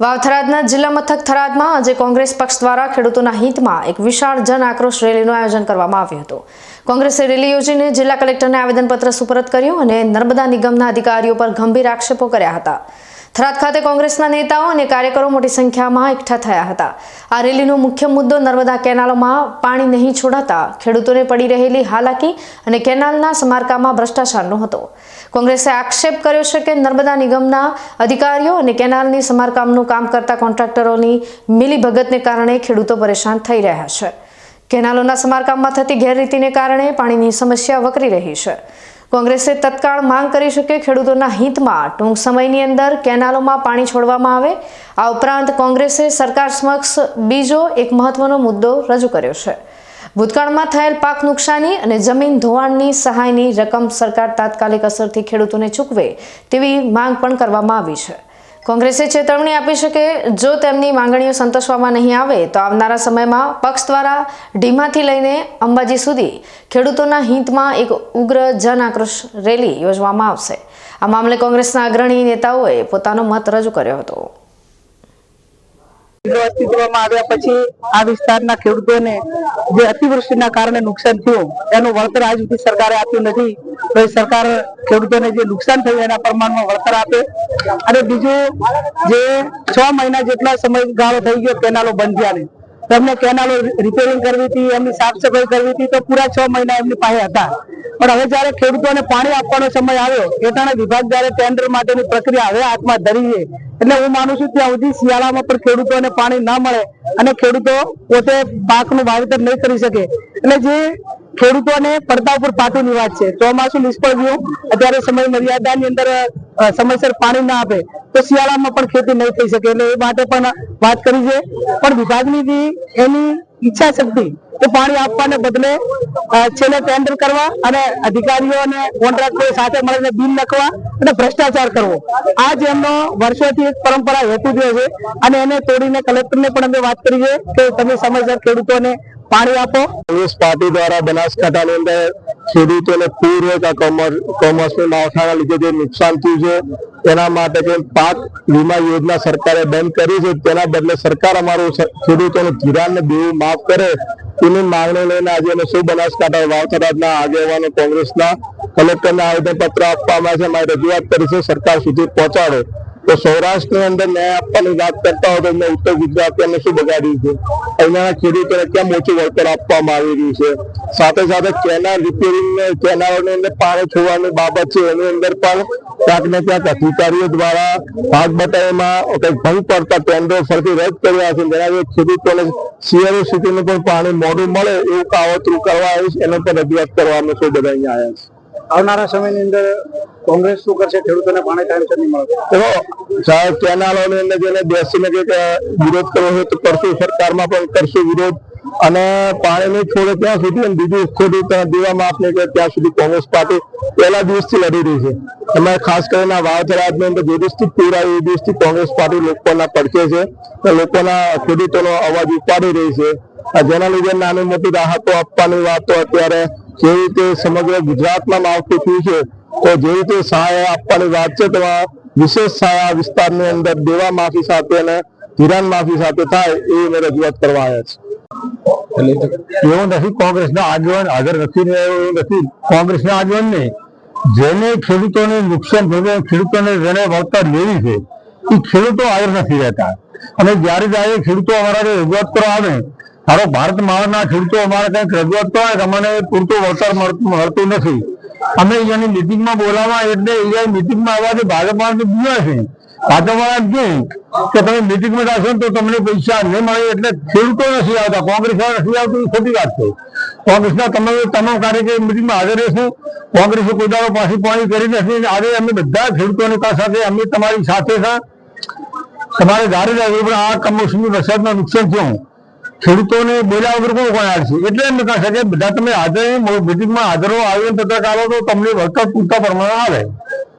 વાવથરાદના જિલ્લા મથક થરાદમાં આજે કોંગ્રેસ પક્ષ દ્વારા ખેડૂતોના હિતમાં એક વિશાળ જન આક્રોશ રેલીનું આયોજન કરવામાં આવ્યું હતું. કોંગ્રેસે રેલી યોજીને જિલ્લા કલેક્ટરને આવેદનપત્ર સુપરત કર્યું અને નર્મદા નિગમના અધિકારીઓ પર ગંભીર આક્ષેપો કર્યા હતા. થરાદ ખાતે કોંગ્રેસના નેતાઓ અને કાર્યકરો મોટી સંખ્યામાં એકઠા થયા હતા. આ રેલીનો મુખ્ય મુદ્દો નર્મદા કેનાલોમાં પાણી નહીં છોડાતા ખેડૂતોને પડી રહેલી હાલાકી અને કેનાલના સમારકામમાં ભ્રષ્ટાચારનો હતો. કોંગ્રેસે આક્ષેપ કર્યો છે કે નર્મદા નિગમના અધિકારીઓ અને કેનાલની સમારકામનું કામ કરતા કોન્ટ્રાક્ટરોની મિલીભગતને કારણે ખેડૂતો પરેશાન થઈ રહ્યા છે. કેનાલોના સમારકામમાં થતી ગેરરીતિને કારણે પાણીની સમસ્યા વકરી રહી છે. કોંગ્રેસે તત્કાળ માંગ કરી છે કે ખેડૂતોના હિતમાં. ટૂંક સમયની અંદર કેનાલોમાં પાણી છોડવામાં આવે. આ ઉપરાંત કોંગ્રેસે સરકાર સમક્ષ બીજો એક મહત્વનો મુદ્દો રજૂ કર્યો છે. ભૂતકાળમાં થયેલ પાક નુકસાની અને જમીન ધોવાણની સહાયની રકમ સરકાર તાત્કાલિક અસરથી ખેડૂતોને ચૂકવે તેવી માંગ પણ કરવામાં આવી છે. કોંગ્રેસે ચેતવણી આપી છે કે જો તેમની માંગણીઓ સંતોષવામાં નહીં આવે, તો આવનારા સમયમાં પક્ષ દ્વારા ઢીમાથી લઈને અંબાજી સુધી ખેડૂતોના હિતમાં એક ઉગ્ર જન આક્રોશ રેલી યોજવામાં આવશે. આ મામલે કોંગ્રેસના અગ્રણી નેતાઓએ પોતાનો મત રજૂ કર્યો હતો. અસ્તિત્વમાં આવ્યા પછી આ વિસ્તારના ખેડૂતોને જે અતિવૃષ્ટિના કારણે નુકસાન થયું, એનું વળતર આજ સુધી સરકારે આપ્યું નથી. તો સરકાર ખેડૂતોને જે નુકસાન થયું એના પ્રમાણમાં વળતર આપે. અને બીજું, જે છ મહિના જેટલા સમયગાળો થઈ ગયો કેનાલો બંધ થયાને તેમને કેનાલો રિપેરિંગ કરવી હતી, એમની સાફ સફાઈ કરવી હતી, તો પૂરા છ મહિના એમની પાસે હતા. પણ હવે જયારે ખેડૂતોને પાણી આપવાનો સમય આવ્યો એટલે વિભાગ જયારે ટેન્ડર માટેની પ્રક્રિયા હવે હાથમાં ધરી છે. એટલે હું માનું છું ત્યાં સુધી શિયાળામાં પણ ખેડૂતોને પાણી ના મળે અને ખેડૂતો પોતે પાકનું વાવેતર નહીં કરી શકે. એટલે જે ખેડૂતોને પડતા ઉપર પાટુની વાત છે. ચોમાસું નિષ્ફળ ગયું. અત્યારે સમય મર્યાદાની અંદર સમયસર પાણી ના આપે તો શિયાળામાં પણ ખેતી નહીં થઈ શકે. એટલે એ માટે પણ વાત કરી છે. પણ વિભાગની એની ઈચ્છા શક્તિ એ પાણી આપવાને બદલે છેલ્લે ટેન્ડર કરવા અને અધિકારીઓ અને કોન્ટ્રાક્ટરો સાથે મળીને બિલ લખવા અને ભ્રષ્ટાચાર કરવો. આ જ એમનો વર્ષોથી એક પરંપરા હેતુ જે છે. અને એને તોડીને કલેક્ટરને પણ અમે વાત કરી છે કે તમે સમયસર ખેડૂતોને પાણી આપો. કોંગ્રેસ પાર્ટી દ્વારા બનાસકાંઠાની અંદર ખેડૂતોને પૂર હોય કે કમર- માવઠાના લીધે જે નુકસાન થયું છે, તેના માટે જે પાક વીમા યોજના સરકારે બંધ કરી છે, તેના બદલે સરકાર અમારું ખેડૂતોનું ધિરાણ ને દેવું માફ કરે તેની માંગણી લઈને આજે અમે શું બનાસકાંઠા વાવથરાજના આગેવાનો, કોંગ્રેસના કલેક્ટરને આવેદનપત્ર આપવામાં છે, અમારી રજૂઆત કરી છે, સરકાર સુધી પહોંચાડો. તો સૌરાષ્ટ્રની અંદર ન્યાય આપવાની વાત કરતા હોય તો એમને ઉત્તર ગુજરાત શું બગાડ્યું છે? અહીંના ખેડૂતોને કેમ ઓછું વળતર આપવામાં આવી રહ્યું છે? સાથે સાથે કેનાલ રિપેરિંગ કેનાલોની અંદર પાણી છોડવાની બાબત છે, એની અંદર પણ ક્યાંક ને ક્યાંક અધિકારીઓ દ્વારા ભાગ બટાઈમાં કંઈક ભંગ પડતા ટેન્ડરો ફરતી રદ કર્યા છે. જેના ખેડૂતોને સિયરો સિટીનું પણ પાણી મોડું મળે એવું કાવતરું કરવા આવ્યું છે એનો પણ રજૂઆત કરવા અમે શું બધા અહીંયા આવ્યા છે. આવનારા સમયની અંદર કોંગ્રેસ શું કરશે, ખેડૂતોને પાણી ટાઈમસર નહીં મળે તો સાહેબ કેનાલોની અંદર જેને બેસીને કે વિરોધ કરવો હોય તો કરશું સરકારમાં પણ કરશું વિરોધ. અને પાણી નહીં છોડે ત્યાં સુધી અને બીજું ખેડૂત દેવા માફ નહીં કરે, ત્યાં સુધી કોંગ્રેસ પાર્ટી પહેલા દિવસથી લડી રહી છે. અમે ખાસ કરીને આ વાવથરાજની અંદર જે દિવસથી પૂર આવી એ દિવસથી કોંગ્રેસ પાર્ટી લોકોના પડકે છે લોકોના ખેડૂતોનો અવાજ ઉપાડી રહી છે. જેના લીધે નાની મોટી રાહતો આપવાની વાતો અત્યારે જે રીતે સમગ્ર ગુજરાતમાં માવઠું થયું છે તો જે રીતે સહાય આપવાની વાત છે તેમાં વિશેષ સહાય વિસ્તારની અંદર દેવા માફી સાથે અને ધિરાણ માફી સાથે થાય એ અમે રજૂઆત કરવા આવ્યા છે એવું નથી કોંગ્રેસના આગેવાન હાજર નથી એવું નથી. કોંગ્રેસના આગેવાન નહીં જેને ખેડૂતોને નુકસાન થયું ખેડૂતોને જેને વળતર લેવી છે એ ખેડૂતો હાજર નથી રહેતા. અને જ્યારે જ્યારે ખેડૂતો અમારા રજૂઆત કરવા આવે ધારો ભારત માળના ખેડૂતો અમારે કંઈક રજૂઆત તો અમને પૂરતું વળતર મળતું નથી. અમે અહીંયાની મિટિંગમાં બોલાવવા એટલે અહીંયા મિટિંગમાં આવવાથી ભાજપવાળા બીજા છે. ભાજપવાળા કે કે તમે મિટિંગમાં ને તો તમને પૈસા નહીં મળે એટલે ખેડૂતો નથી આવતા, કોંગ્રેસ નથી આવતું ખોટી વાત છે. કોંગ્રેસના તમે તમામ કાર્યકરો મિટિંગમાં હાજર રહેશું. કોંગ્રેસે કોઈ દાડો પાછી પાણી કરી નથી આજે અમે બધા ખેડૂતોની સાથે, અમે તમારી સાથે છે તમારે ધારે રહેવું પણ આ કમોસમી વરસાદમાં નુકસાન થયું ખેડૂતોને બોલ્યા વગર કોણ કોણ આવશે એટલે એમ કહે છે કે બધા તમે હાજર મિટિંગમાં હાજરો આવીને પત્રકારો તો તમને વળતર પૂરતા પ્રમાણમાં આવે.